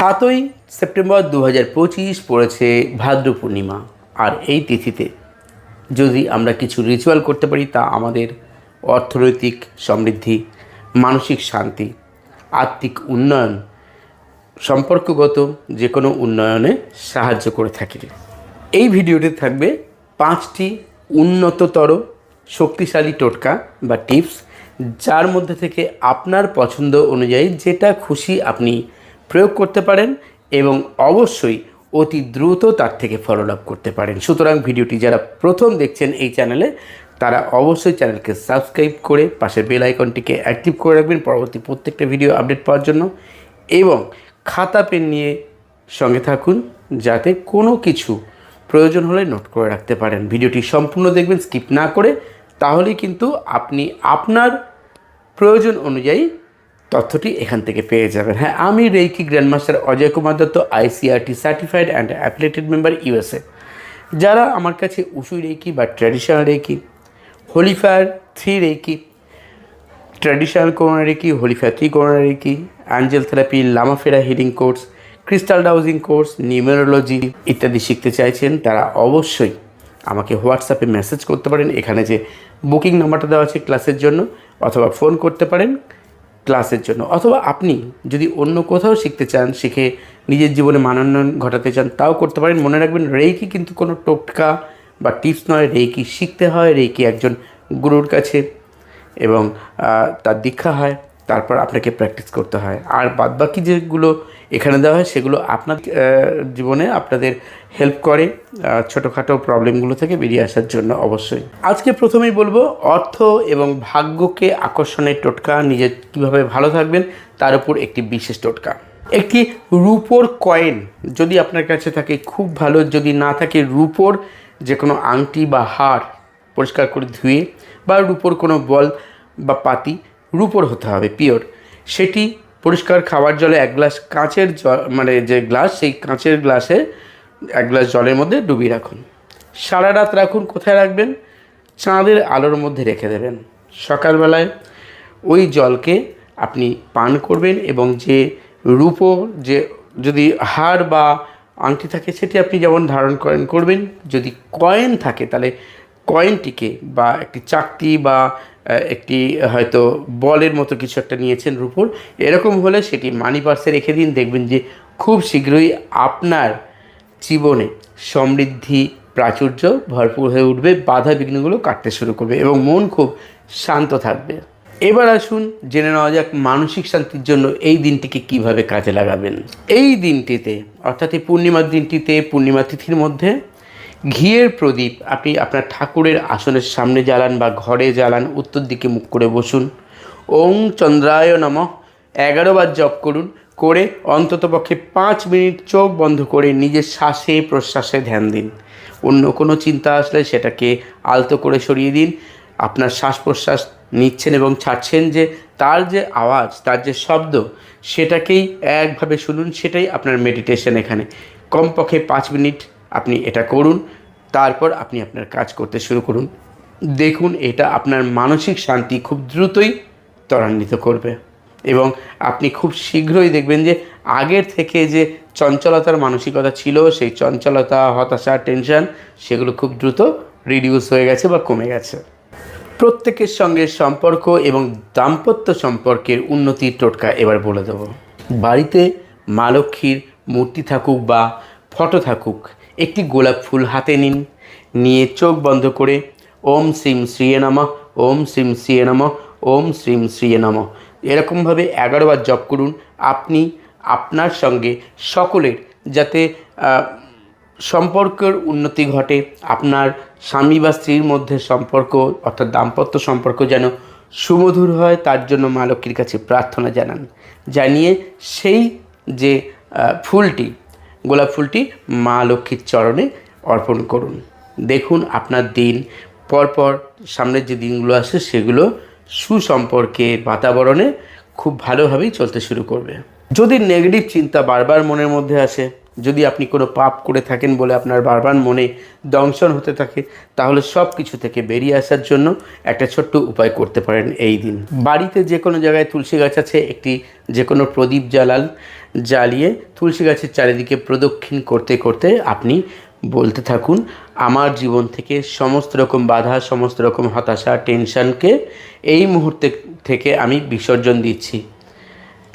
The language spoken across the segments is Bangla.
সাতই সেপ্টেম্বর দু হাজার পঁচিশ পড়েছে ভাদ্র পূর্ণিমা। আর এই তিথিতে যদি আমরা কিছু রিচুয়াল করতে পারি, তা আমাদের অর্থনৈতিক সমৃদ্ধি, মানসিক শান্তি আর্থিক উন্নয়ন, সম্পর্কগত যে কোনো উন্নয়নে সাহায্য করে থাকে। এই ভিডিওটি থাকবে পাঁচটি উন্নততর শক্তিশালী টোটকা বা টিপস, যার মধ্যে থেকে আপনার পছন্দ অনুযায়ী যেটা খুশি আপনি প্রয়োগ করতে পারেন এবং অবশ্যই অতি দ্রুত তার থেকে ফলো লাভ করতে পারেন। সুতরাং ভিডিওটি যারা প্রথম দেখছেন এই চ্যানেলে তারা অবশ্যই চ্যানেলকে সাবস্ক্রাইব করে পাশের বেল আইকনটিকে অ্যাক্টিভ করে রাখবেন পরবর্তী প্রত্যেকটা ভিডিও আপডেট পাওয়ার জন্য এবং খাতা পেন নিয়ে সঙ্গে থাকুন যাতে কোনো কিছু প্রয়োজন হলে নোট করে রাখতে পারেন। ভিডিওটি সম্পূর্ণ দেখবেন স্কিপ না করে, তাহলেই কিন্তু আপনি আপনার প্রয়োজন অনুযায়ী তথ্যটি এখান থেকে পেয়ে যাবেন। হ্যাঁ আমি reiki grandmaster Ajay Kumar Dutta ICRT certified and affiliated member USA যারা আমার কাছে উসুই রেইকি বা traditional reiki holy fire three reiki traditional Karuna reiki holy fire three Karuna reiki angel therapy লামাফেরা healing course crystal dowsing course numerology ইত্যাদি শিখতে চাইছেন, তারা অবশ্যই আমাকে হোয়াটসঅ্যাপে মেসেজ করতে পারেন। এখানে যে বুকিং নাম্বারটা দেওয়া আছে ক্লাসের জন্য, অথবা ফোন করতে পারেন। ক্লাসের জন্য। অথবা আপনি যদি অন্য কোথাও শিখতে চান, শিখে নিজের জীবনে মানোন্নয়ন ঘটাতে চান, তাও করতে পারেন। মনে রাখবেন, রেইকি কিন্তু কোনো টোটকা বা টিপস নয়। রেইকি শিখতে হয়, রেইকি একজন গুরুর কাছে এবং তার দীক্ষা হয়। তারপর আপনাকে প্র্যাকটিস করতে হয়। আর বাদবাকি যেগুলো এখানে দেওয়া হয়, সেগুলো আপনার জীবনে আপনাদের হেল্প করে ছোটোখাটো প্রবলেমগুলো থেকে বেরিয়ে আসার জন্য অবশ্যই। আজকে প্রথমেই বলব, অর্থ এবং ভাগ্যকে আকর্ষণের টোটকা, নিজের কীভাবে ভালো থাকবেন, তার উপর একটি বিশেষ টোটকা। একটি রূপোর কয়েন যদি আপনার কাছে থাকে, খুব ভালো। যদি না থাকে, রূপোর যে কোনো আংটি বা হার পরিষ্কার করে ধুয়ে বা রূপোর কোনো বল বা পাতি রূপোর হতে হবে, পিওর। সেটি পরিষ্কার খাবার জলে এক গ্লাস কাঁচের মানে যে গ্লাস, সেই কাঁচের গ্লাসে এক গ্লাস জলের মধ্যে ডুবিয়ে রাখুন। সারা রাত রাখুন, কোথায় রাখবেন? চাঁদের আলোর মধ্যে রেখে দেবেন। সকালবেলায় ওই জলকে আপনি পান করবেন এবং যে রূপো, যে যদি হার বা আংটি থাকে, সেটি আপনি যেমন ধারণ করেন, করবেন। যদি কয়েন থাকে, তাহলে কয়েনটিকে বা একটি চাকতি বা একটি, হয়তো বলের মতো কিছু একটা নিয়েছেন রূপোর। এরকম হলে সেটি মানি পার্সে রেখে দিন। দেখবেন যে খুব শীঘ্রই আপনার জীবনে সমৃদ্ধি, প্রাচুর্য ভরপুর হয়ে উঠবে। বাধা বিঘ্নগুলো কাটতে শুরু করবে এবং মন খুব শান্ত থাকবে। এবার আসুন, জেনে নেওয়া যাক মানসিক শান্তির জন্য এই দিনটিকে কীভাবে কাজে লাগাবেন। এই দিনটিতে, অর্থাৎ এই পূর্ণিমার দিনটিতে, পূর্ণিমা তিথির মধ্যে ঘিয়ের প্রদীপ, আপনি আপনার ঠাকুরের আসনের সামনে জ্বালান বা ঘরে জ্বালান, উত্তর দিকে মুখ করে বসুন। ওং চন্দ্রায় নম। এগারো বার জপ করুন, করে অন্ততপক্ষে পাঁচ মিনিট চোখ বন্ধ করে নিজের শ্বাসে প্রশ্বাসে ধ্যান দিন। অন্য কোনো চিন্তা আসলে সেটাকে আলতো করে সরিয়ে দিন। আপনার শ্বাস প্রশ্বাস নিচ্ছেন এবং ছাড়ছেন যে তার যে আওয়াজ, তার যে শব্দ, সেটাকেই একভাবে শুনুন, সেটাই আপনার মেডিটেশন এখানে। কমপক্ষে পাঁচ মিনিট আপনি এটা করুন, তারপর আপনি আপনার কাজ করতে শুরু করুন। দেখুন, এটা আপনার মানসিক শান্তি খুব দ্রুতই ত্বরান্বিত করবে এবং আপনি খুব শীঘ্রই দেখবেন যে আগের থেকে যে চঞ্চলতার মানসিকতা ছিল, সেই চঞ্চলতা, হতাশা, টেনশন, সেগুলো খুব দ্রুত রিডিউস হয়ে গেছে বা কমে গেছে। প্রত্যেকের সঙ্গে সম্পর্ক এবং দাম্পত্য সম্পর্কের উন্নতির টোটকা এবার বলে দেবো। বাড়িতে মা লক্ষ্মীর মূর্তি থাকুক বা ফটো থাকুক একটি গোলাপ ফুল হাতে নিন। নিয়ে চোখ বন্ধ করে ওম শ্রীম শ্রীয়ে নমঃ, ওম শ্রীম শ্রীয়ে নমঃ, ওম শ্রীম শ্রীয়ে নমঃ। এরকমভাবে এগারোবার জপ করুন। আপনি আপনার সঙ্গে সকলের যাতে সম্পর্কের উন্নতি ঘটে, আপনার স্বামী বা স্ত্রীর মধ্যে সম্পর্ক, অর্থাৎ দাম্পত্য সম্পর্ক যেন সুমধুর হয়, তার জন্য মা লক্ষ্মীর কাছে প্রার্থনা জানান। জানিয়ে সেই যে ফুলটি গোলাপ ফুলটি মা লক্ষ্মীর চরণে অর্পণ করুন। দেখুন আপনার দিন। পরপর সামনের যে দিনগুলো আসে সেগুলো সুসম্পর্কে বাতাবরণে খুব ভালোভাবেই চলতে শুরু করবে। যদি নেগেটিভ চিন্তা বারবার মনের মধ্যে আসে, যদি আপনি কোনো পাপ করে থাকেন বলে আপনার বারবার মনে দংশন হতে থাকে, তাহলে সব কিছু থেকে বেরিয়ে আসার জন্য একটা ছোট্ট উপায় করতে পারেন এই দিন। বাড়িতে যে কোনো জায়গায় তুলসী গাছ আছে, একটি যে কোনো প্রদীপ জ্বালান জ্বালিয়ে তুলসী গাছের চারিদিকে প্রদক্ষিণ করতে করতে আপনি বলতে থাকুন, আমার জীবন থেকে সমস্ত রকম বাধা, সমস্ত রকম হতাশা, টেনশনকে এই মুহূর্তে থেকে আমি বিসর্জন দিচ্ছি।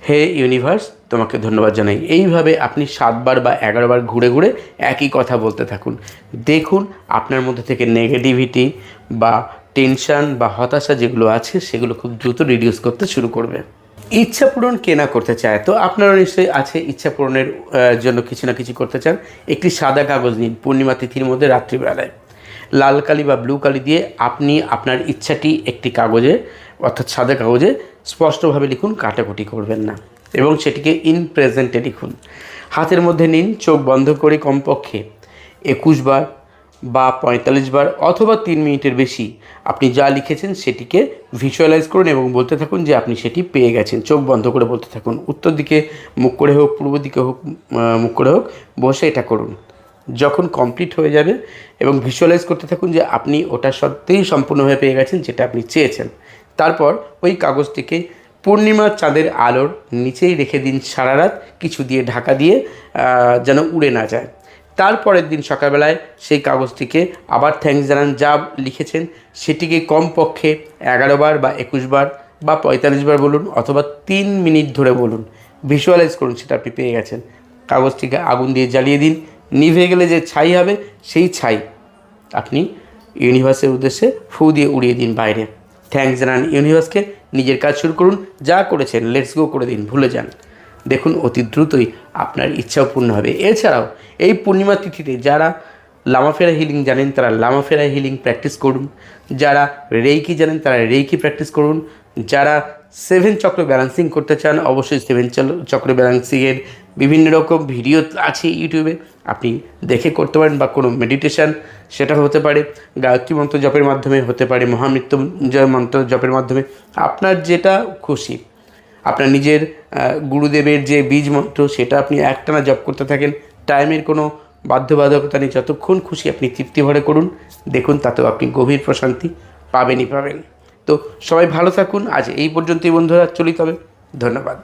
হে ইউনিভার্স, তোমাকে ধন্যবাদ জানাই। এইভাবে আপনি সাতবার বা এগারোবার ঘুরে ঘুরে একই কথা বলতে থাকুন। দেখুন, আপনার মধ্যে থেকে নেগেটিভিটি বা টেনশন বা হতাশা যেগুলো আছে, সেগুলো খুব দ্রুত রিডিউস করতে শুরু করবে। ইচ্ছা পূরণ কে না করতে চায়? তো আপনারা নিশ্চয়ই আছে ইচ্ছা পূরণের জন্য কিছু না কিছু করতে চান। একটি সাদা কাগজ নিন পূর্ণিমা তিথির মধ্যে রাত্রিবেলায়। লাল কালি বা ব্লু কালি দিয়ে আপনি আপনার ইচ্ছাটি একটি কাগজে, অর্থাৎ সাদা কাগজে স্পষ্টভাবে লিখুন, কাটাকুটি করবেন না। এবং সেটিকে ইন প্রেজেন্টে লিখুন। হাতের মধ্যে নিন, চোখ বন্ধ করে কমপক্ষে একুশ বার বা পঁয়তাল্লিশ বার অথবা তিন মিনিটের বেশি আপনি যা লিখেছেন সেটিকে ভিজুয়ালাইজ করুন এবং বলতে থাকুন যে আপনি সেটি পেয়ে গেছেন। চোখ বন্ধ করে বলতে থাকুন। উত্তর দিকে মুখ করে হোক, পূর্ব দিকে হোক মুখ করে হোক, বসে এটা করুন। যখন কমপ্লিট হয়ে যাবে এবং ভিজুয়ালাইজ করতে থাকুন যে আপনি ওটা সত্যিই সম্পূর্ণভাবে পেয়ে গেছেন যেটা আপনি চেয়েছেন। তারপর ওই কাগজটিকে পূর্ণিমার চাঁদের আলোর নিচেই রেখে দিন সারা রাত, কিছু দিয়ে ঢাকা দিয়ে যেন উড়ে না যায়। তারপরের দিন সকালবেলায় সেই কাগজটিকে আবার থ্যাঙ্কস জানান, যা লিখেছেন সেটিকে কমপক্ষে এগারো বার বা একুশ বার বা পঁয়তাল্লিশ বার বলুন অথবা তিন মিনিট ধরে বলুন। ভিজুয়ালাইজ করুন, সেটা আপনি পেয়ে গেছেন। কাগজটিকে আগুন দিয়ে জ্বালিয়ে দিন। নিভে গেলে যে ছাই হবে, সেই ছাই আপনি ইউনিভার্সের উদ্দেশ্যে ফু দিয়ে উড়িয়ে দিন বাইরে। থ্যাঙ্কস জানান ইউনিভার্সকে। নিজের কাজ শুরু করুন, যা করেছেন, লেটস গো করে দিন, ভুলে যান। দেখুন অতি দ্রুতই আপনার ইচ্ছাও পূর্ণ হবে। এছাড়াও, এই পূর্ণিমা তিথিতে যারা লামাফেরা হিলিং জানেন, তারা লামাফেরা হিলিং প্র্যাকটিস করুন। যারা রেইকি জানেন, তারা রেইকি প্র্যাকটিস করুন। যারা সেভেন চক্র ব্যালেন্সিং করতে চান, অবশ্যই সেভেন চক্র ব্যালেন্সিংয়ের বিভিন্ন রকম ভিডিও আছে ইউটিউবে আপনি দেখে করতে পারেন বা কোনো মেডিটেশন সেটা হতে পারে। গায়ত্রী মন্ত্র জপের মাধ্যমে হতে পারে, মহামৃত্যুঞ্জয় মন্ত্র জপের মাধ্যমে। আপনার যেটা খুশি আপনার নিজের গুরুদেবের যে বীজ মন্ত্র সেটা আপনি একটানা জপ করতে থাকেন। টাইমের কোনো বাধ্যবাধকতা নেই। যতক্ষণ খুশি আপনি তৃপ্তি ভরে করুন। দেখুন, তাতেও আপনি গভীর প্রশান্তি পাবেনই পাবেন। তো সবাই ভালো থাকুন। আজ এই পর্যন্তই বন্ধুরা চলিত হবে ধন্যবাদ।